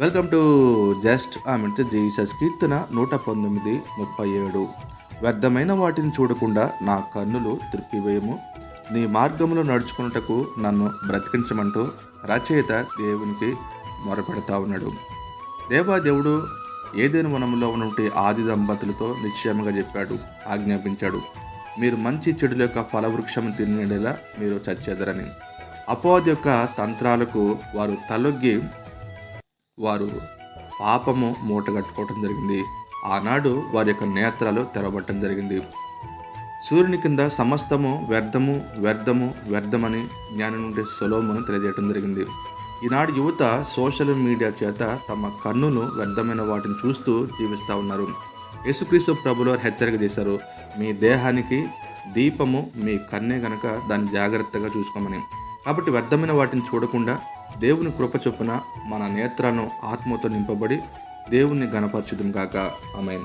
Welcome to just ఆమె Jesus కీర్తన నూట పంతొమ్మిది ముప్పై ఏడు. వ్యర్థమైన వాటిని చూడకుండా నా కన్నులు త్రిప్పివేయము. నీ మార్గంలో నడుచుకున్నటకు నన్ను బ్రతికించమంటూ రచయిత దేవునికి మొరపెడతా ఉన్నాడు. దేవా దేవుడు ఏదైనా వనంలో ఉన్నటువంటి ఆది దంపతులతో నిశ్చయముగా చెప్పాడు ఆజ్ఞాపించాడు. మీరు మంచి చెడుల యొక్క ఫలవృక్షం తినేలా మీరు చచ్చేదరని. అపోవాది యొక్క తంత్రాలకు వారు తలొగ్గి వారు పాపము మూటగట్టుకోవటం జరిగింది. ఆనాడు వారి యొక్క నేత్రాలు తెరవబట్టడం జరిగింది. సూర్యుని కింద సమస్తము వ్యర్థము వ్యర్థము వ్యర్థమని జ్ఞానం నుండి సులభమని తెలియజేయడం జరిగింది. ఈనాడు యువత సోషల్ మీడియా చేత తమ కన్నును వ్యర్థమైన వాటిని చూస్తూ జీవిస్తూ ఉన్నారు. యేసుక్రీస్తు ప్రభులో హెచ్చరిక చేశారు మీ దేహానికి దీపము మీ కన్నే గనక దాన్ని జాగ్రత్తగా చూసుకోమని. కాబట్టి వ్యర్థమైన వాటిని చూడకుండా దేవుని కృప చొప్పున మన నేత్రను ఆత్మతో నింపబడి దేవుణ్ణి గణపరచుదుం గాక ఆమెన్.